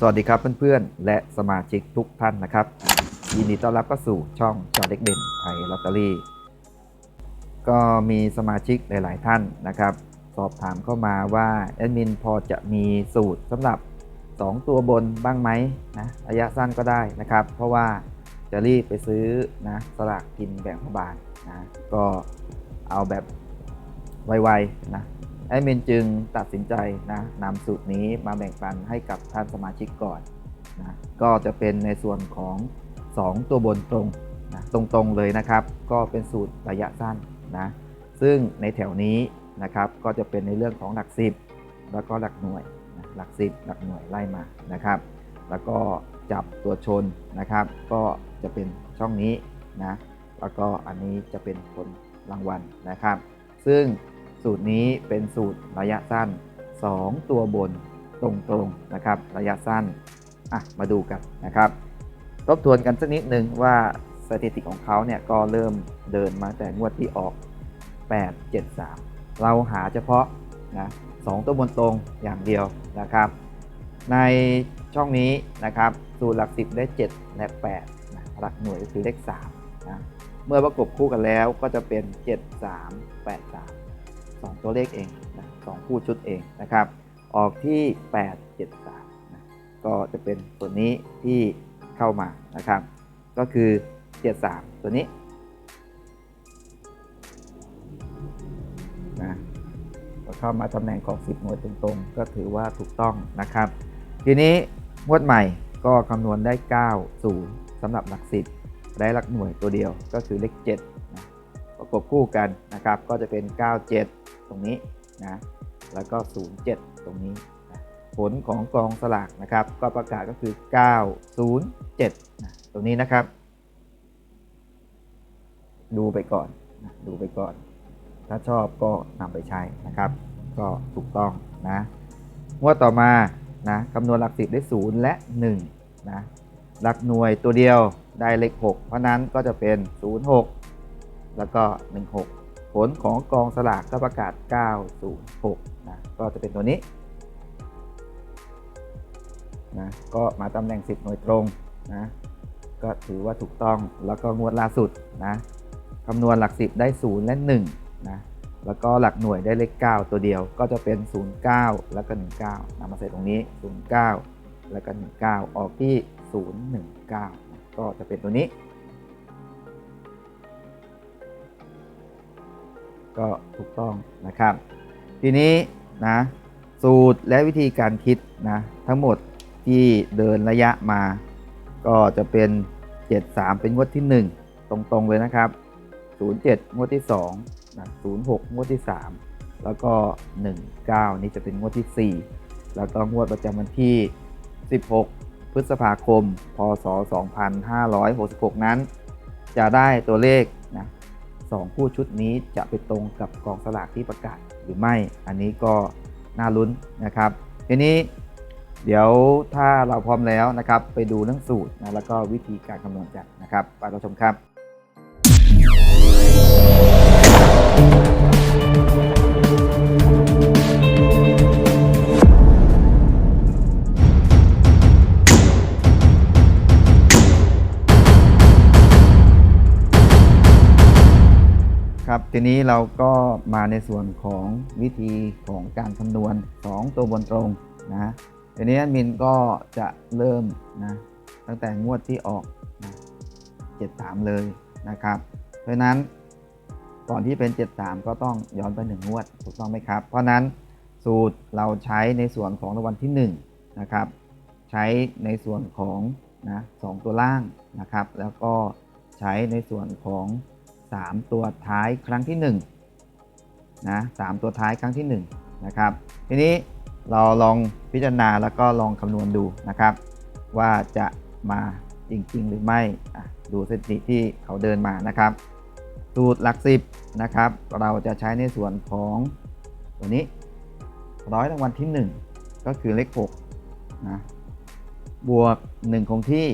สวัสดีครับเพื่อนๆ และสมาชิกทุกท่านนะครับ ยินดีต้อนรับเข้าสู่ช่องจอเด็กเด่นไทยลอตเตอรี่ ก็มีสมาชิกหลาย ๆ ท่านนะครับ สอบถามเข้ามาว่าแอดมินพอจะมีสูตรสำหรับ 2 ตัวบนบ้างไหมนะระยะสั้นก็ได้นะครับ เพราะว่าจะรีบไปซื้อนะสลากกินแบ่งรัฐบาลนะก็เอาแบบไวๆนะ แอดมินจึงตัดสินใจนะนำสูตรนี้มาแบ่งปันให้กับท่านสมาชิกก่อนนะก็จะเป็นในส่วนของ 2 ตัวบนตรงนะตรงๆเลยนะครับ ก็เป็นสูตรระยะสั้นนะซึ่งในแถวนี้นะครับก็จะเป็นในเรื่องของหลักสิบแล้วก็หลักหน่วยนะหลักสิบหลักหน่วยไล่มานะครับ แล้วก็จับตัวชนนะครับ ก็จะเป็นช่องนี้นะแล้วก็อันนี้จะเป็นผลรางวัลนะครับ ซึ่ง สูตรนี้เป็นสูตรระยะสั้น 2 ตัวบนตรงๆนะครับ ระยะสั้นอะมาดูกันนะครับ ทบทวนกันสักนิดนึงว่าสถิติของเขาเนี่ยก็เริ่มเดินมาแต่งวดที่ออก 8 7 3 เราหาเฉพาะนะสองตัวบนตรงอย่างเดียวนะครับ ในช่องนี้นะครับสูตรหลัก 10 ได้ 7 และ8นะหลักหน่วยก็คือเลข3นะเมื่อประกบคู่กันแล้วก็จะเป็น 7 3 8 3 2 ตัวเลขเองนะสองคู่ชุดเองนะครับ ออกที่ 8 7 3นะก็จะเป็นตัวนี้ที่เข้ามานะครับ ก็คือ 73 ตัวนี้นะก็เข้ามาตำแหน่งของ 10 หน่วยตรงๆ ก็ถือว่าถูกต้องนะครับ ทีนี้งวดใหม่ก็คำนวณได้ 9 0สำหรับหลัก10ได้หลักหน่วยตัวเดียวก็คือเลข7นะประกบคู่กันนะครับ ก็จะเป็น 97 ตรงนี้นะแล้วก็ 07 ตรงนี้นะผลของกองสลากนะครับ ก็ประกาศก็คือ 907นะตรงนี้นะครับ ดูไปก่อนนะดูไปก่อน ถ้าชอบก็นำไปใช้นะครับ ก็ถูกต้องนะงวดต่อมานะคำนวณหลักสิบได้ 0 และ1นะหลักหน่วยตัวเดียวได้เลข 6 เพราะนั้นก็จะเป็น 06 แล้วก็ 16 ผลของกองสลากก็ประกาศ 906 นะ ก็จะเป็นตัวนี้นะก็มาตำแหน่ง 10 หน่วยตรงนะ ก็ถือว่าถูกต้องแล้วก็งวดล่าสุดนะคำนวณหลัก 10 ได้ 0 และ 1 นะ แล้วก็หลักหน่วยได้เลข 9 ตัวเดียวก็จะเป็น 09 แล้วก็ 19นำมาใส่ตรงนี้ 09 แล้วก็ 19 ออกที่ 019 ก็จะเป็นตัวนี้ ก็ถูกต้องนะครับ ทีนี้นะสูตรและวิธีการคิดนะทั้งหมดที่เดินระยะมา ก็จะเป็น 73 เป็นงวดที่ 1 ตรงๆเลยนะครับ 07 งวดที่2นะ06 งวดที่ 3 แล้วก็ 19 นี่จะเป็นงวดที่ 4 แล้วก็งวดประจำวันที่ 16 พฤษภาคม พศ 2566 นั้น จะได้ตัวเลข นะสองคู่ชุดนี้จะไปตรงกับกองสลากที่ประกาศหรือไม่ อันนี้ก็น่าลุ้นนะครับ ทีนี้เดี๋ยวถ้าเราพร้อมแล้วนะครับ ไปดูเรื่องสูตรนะแล้วก็วิธีการคำนวณกันนะครับไปเราชมครับ ครับทีนี้เราก็มาในส่วนของวิธีของการคำนวณ 2 ตัวบนตรงนะทีนี้มินก็จะเริ่มนะตั้งแต่งวดที่ออกนะ73 เลยนะครับ เพราะนั้นก่อนที่เป็น 73 ก็ต้องย้อนไป 1 งวดถูกต้องไหมครับ เพราะนั้นสูตรเราใช้ในส่วนของรางวัลที่1นะครับใช้ในส่วนของนะสองตัวล่างนะครับ แล้วก็ใช้ในส่วนของ 3 ตัวท้ายครั้งที่1นะสตัวท้ายครั้งที่1นะครับทีนี้เราลองพิจารณาแล้วก็ลองคำนวณดูนะครับ ว่าจะมาจริง ๆ หรือไม่ดูสถิติที่เขาเดินมานะครับ สูตรหลักสิบนะครับ เราจะใช้ในส่วนของตัวนี้ร้อยรางวัลที่ 1 ก็คือเลข6นะบวก 1 คงที่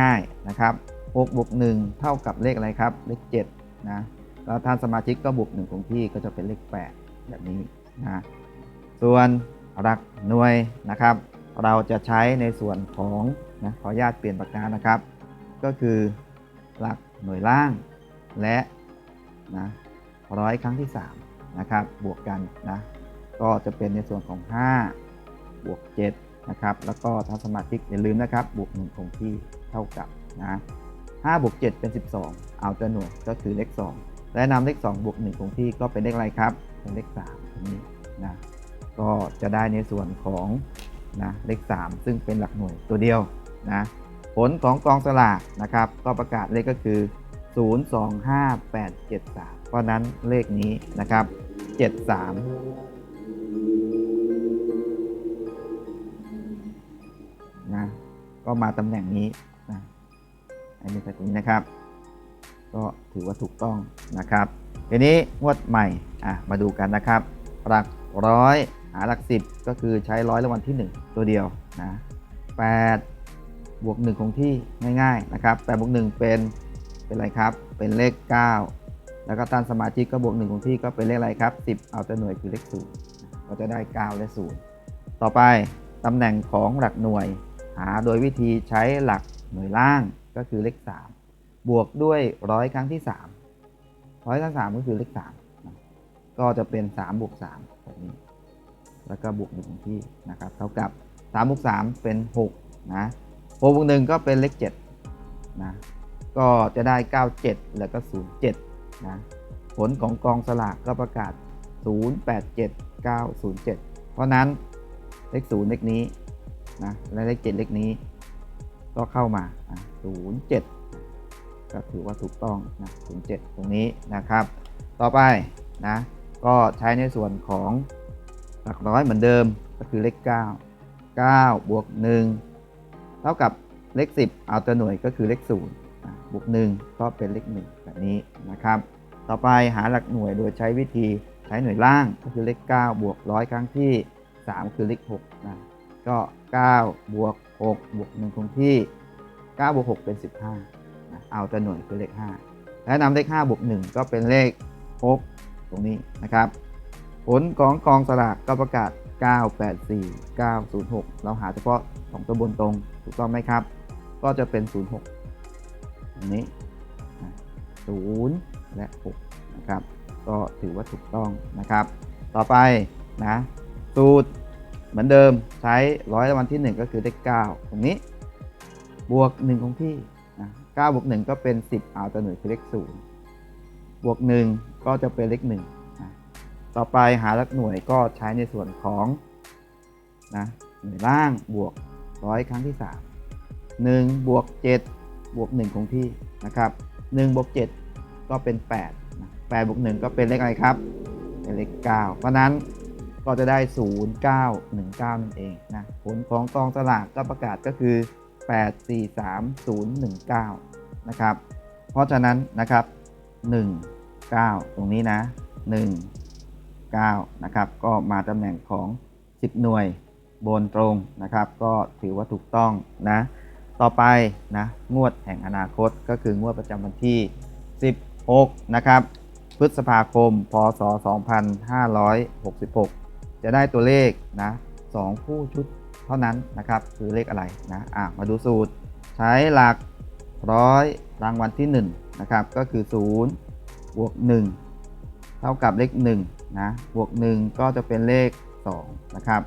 ง่าย ๆนะครับ 6บวก1เท่ากับเลขอะไรครับ เลข7นะแล้วท่านสมาชิกก็บวก1คงที่ก็จะเป็นเลข 8 แบบนี้นะส่วนหลักหน่วยนะครับ เราจะใช้ในส่วนของนะขออนุญาตเปลี่ยนปากกานะครับ ก็คือหลักหน่วยล่างและนะร้อยครั้งที่3นะครับบวกกันนะก็จะเป็นในส่วนของ 5 บวก7นะครับแล้วก็ทั้งสมาชิกอย่าลืมนะครับบวก1คงที่เท่ากับนะ 5บวก7เป็น 12 เอาตัวหน่วยก็คือเลข 2 และนำเลข 2 บวก 1 คงที่ก็เป็นเลขอะไรครับ เป็นเลข3ตรงนี้นะก็จะได้ในส่วนของนะเลข 3 ซึ่งเป็นหลักหน่วยตัวเดียวนะผลของกองสลากนะครับ ก็ประกาศเลขก็คือ 025873 เพราะฉะนั้นเลขนี้นะครับ 73นะก็มาตำแหน่งนี้ อันนี้ตรงนี้นะครับ ก็ถือว่าถูกต้องนะครับทีนี้งวดใหม่อะมาดูกันนะครับ หลักร้อยหาหลักสิบก็คือใช้ร้อยรางวัลที่ 1 ตัวเดียวนะ8บวก1คงที่ง่ายๆนะครับ8บวก1เป็นเป็นอะไรครับ เป็นเลข 9 แล้วก็ท่านสมาชิกก็บวก1คงที่ก็เป็นเลขอะไรครับ10 เอาแตัวหน่วยคือเลข0ก็จะได้ 9 และ 0 ต่อไปตำแหน่งของหลักหน่วย หาโดยวิธีใช้หลักหน่วยล่าง ก็คือเลข 3 บวกด้วยร้อยครั้งที่ 3 ร้อยครั้ง 3 ก็คือเลข3นะก็จะเป็น 3 บวก3แบบนี้ แล้วก็บวก1คงที่นะครับเท่ากับ3บวก3เป็น6นะ6บวก1ก็เป็นเลข7นะก็จะได้ 97 แล้วก็ 07นะผลของกองสลากก็ประกาศ 087907 เพราะนั้นเลข0เลขนี้นะและเลข7เลขนี้ ก็เข้ามา 07 ก็ถือว่าถูกต้องนะ07 ตรงนี้นะครับ ต่อไปนะก็ใช้ในส่วนของหลักร้อยเหมือนเดิมก็คือเลข 9 9 บวก 1 เท่ากับเลข 10 เอาตัวหน่วยก็คือเลข0อะบวก 1 ก็เป็นเลข 1 แบบนี้นะครับ ต่อไปหาหลักหน่วยโดยใช้วิธีใช้หน่วยล่างก็คือเลข 9 บวกร้อยครั้งที่ 3 คือเลข6นะก็ 9บวก6บวก1คงที่9บวก6เป็น 15นะเอาตัวหน่วยคือเลข 5 และนำเลข5บวก1ก็เป็นเลข 6 ตรงนี้นะครับ ผลของกองสลากก็ประกาศ 984 906 เราหาเฉพาะ2ตัวบนตรงถูกต้องไหมครับ ก็จะเป็น 06อันนี้นะ0และ 6 นะครับ ก็ถือว่าถูกต้องนะครับ ต่อไปนะสูตร เหมือนเดิมใช้ร้อยรางวัลที่ 1 ก็คือเลข9ตรงนี้ บวก 1 ของที่นะ9บวก 1 ก็เป็น 10เอาตัวหน่วยคือเลข0บวก 1 ก็จะเป็นเลข1นะต่อไปหาหลักหน่วยก็ใช้ในส่วนของนะหน่วยล่างบวกร้อยครั้งที่ 3 1 บวก 7 บวก1คงที่นะครับ1บวก 7 ก็เป็น8นะ8บวก 1 ก็เป็นเลขอะไรครับ เป็นเลข 9 เพราะนั้น ก็จะได้ 0 9 1 9นั่นเองนะผลของกองสลากก็ประกาศก็คือ 8 4 3 0 1 9 นะครับ เพราะฉะนั้นนะครับ 1 9 ตรงนี้นะ 1 9 นะครับ ก็มาตำแหน่งของ 10 หน่วยบนตรงนะครับ ก็ถือว่าถูกต้องนะ ต่อไปนะงวดแห่งอนาคตก็คืองวดประจำวันที่ 16 นะครับพฤษภาคม พศ 2566 จะได้ตัวเลขนะ2คู่ชุดเท่านั้นนะครับคือเลขอะไรนะอะมาดูสูตร ใช้หลักร้อยรางวัลที่1นะครับก็คือ 0 บวก 1 เท่ากับเลข1นะบวก 1 ก็จะเป็นเลข2นะครับ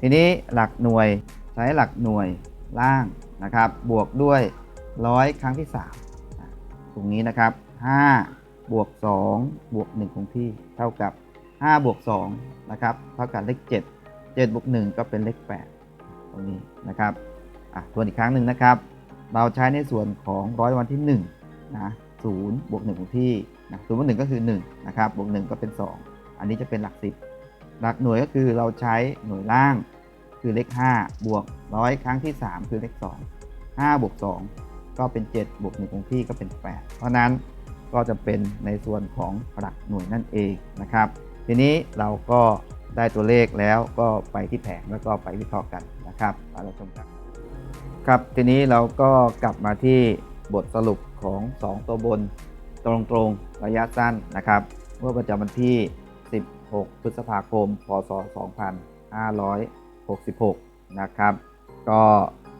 ทีนี้หลักหน่วยใช้หลักหน่วยล่างนะครับบวกด้วยร้อยครั้งที่3ตรงนี้นะครับ 5 บวก 2 บวก 1 คงที่เท่ากับ 5บวก2นะครับเท่ากับเลข 7 7บวก1ก็เป็นเลข 8 ตรงนี้นะครับอะทวนอีกครั้งหนึ่งนะครับ เราใช้ในส่วนของร้อยวันที่1นะ0บวก1คงที่นะ0บวก1ก็คือ1นะครับบวก1ก็เป็น 2 อันนี้จะเป็นหลัก 10 หลักหน่วยก็คือเราใช้หน่วยล่างคือเลข 5 บวกร้อยครั้งที่ 3 คือเลข 2 5บวก2ก็เป็น 7 บวก1คงที่ก็เป็น 8 เพราะนั้นก็จะเป็นในส่วนของหลักหน่วยนั่นเองนะครับ ทีนี้เราก็ได้ตัวเลขแล้วก็ไปที่แผงแล้วก็ไปวิเคราะห์กันนะครับมาเราชมกันครับทีนี้เราก็กลับมาที่บทสรุปของ 2 ตัวบนตรงๆระยะสั้นนะครับ เมื่อประจำวันที่ 16 พฤษภาคม พศ 2566 นะครับ ก็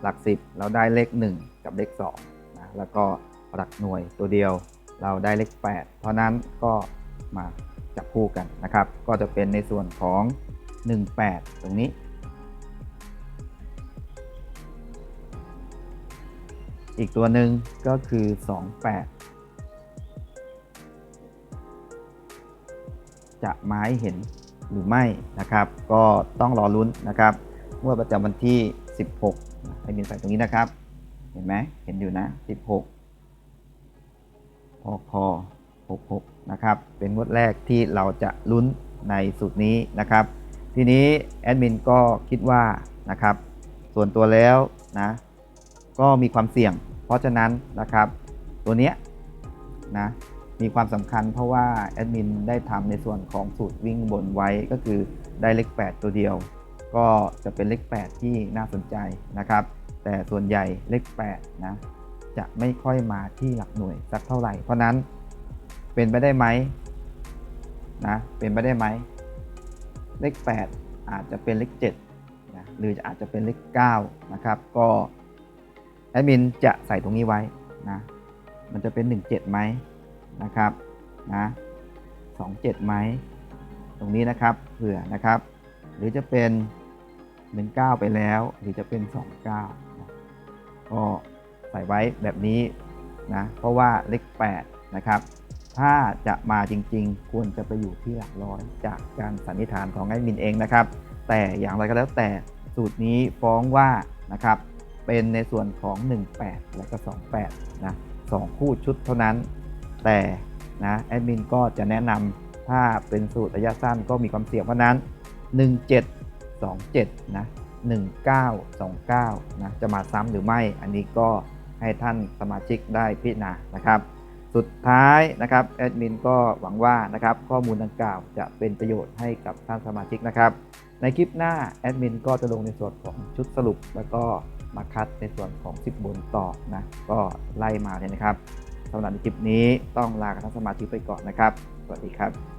หลัก 10 เราได้เลข 1 กับเลข2นะแล้วก็หลักหน่วยตัวเดียวเราได้เลข 8 เพราะนั้นก็มา จับคู่กันนะครับ ก็จะเป็นในส่วนของ 18 ตรงนี้ อีกตัวหนึ่งก็คือ 28 จะมาให้เห็นหรือไม่นะครับ ก็ต้องรอลุ้นนะครับเมื่อประจำวันที่ 16ให้บินใส่ตรงนี้นะครับ เห็นไหมเห็นอยู่นะ 16พอคอ 66นะครับเป็นงวดแรกที่เราจะลุ้นในสูตรนี้นะครับ ทีนี้แอดมินก็คิดว่านะครับ ส่วนตัวแล้วนะก็มีความเสี่ยง เพราะฉะนั้นนะครับ ตัวเนี้ยนะมีความสำคัญเพราะว่าแอดมินได้ทำในส่วนของสูตรวิ่งบนไว้ก็คือได้เลข 8 ตัวเดียว ก็จะเป็นเลข 8 ที่น่าสนใจนะครับ แต่ส่วนใหญ่เลข8นะจะไม่ค่อยมาที่หลักหน่วยสักเท่าไหร่ เพราะนั้น เป็นไปได้ไหมนะเป็นไปได้ไหมเลข 8 อาจจะเป็นเลข7นะหรืออาจจะเป็นเลข9นะครับก็แอดมินจะใส่ตรงนี้ไว้นะมันจะเป็น 17ไหมนะครับนะ27ไหมตรงนี้นะครับเผื่อนะครับ หรือจะเป็น19ไปแล้ว หรือจะเป็น 29นะก็ใส่ไว้แบบนี้นะเพราะว่าเลข8นะครับ ถ้าจะมาจริง ๆ ควรจะไปอยู่ที่หลักร้อยจากการสันนิษฐานของแอดมินเองนะครับ แต่อย่างไรก็แล้วแต่สูตรนี้ฟ้องว่านะครับเป็นในส่วนของ 18 และก็ 28 นะสองคู่ชุดเท่านั้น แต่นะแอดมินก็จะแนะนำถ้าเป็นสูตรระยะสั้นก็มีความเสี่ยงเพราะนั้น 17 27 นะ 1929 นะ จะมาซ้ำหรือไม่ อันนี้ก็ให้ท่านสมาชิกได้พิจารณานะครับ สุดท้ายนะครับแอดมินก็หวังว่านะครับข้อมูลดังกล่าวจะเป็นประโยชน์ให้กับท่านสมาชิกนะครับ ในคลิปหน้าแอดมินก็จะลงในส่วนของชุดสรุป แล้วก็มาคัดในส่วนของ 10บนต่อนะก็ไล่มาเลยนะครับสำหรับในคลิปนี้ต้องลากับท่านสมาชิกไปก่อนนะครับ สวัสดีครับ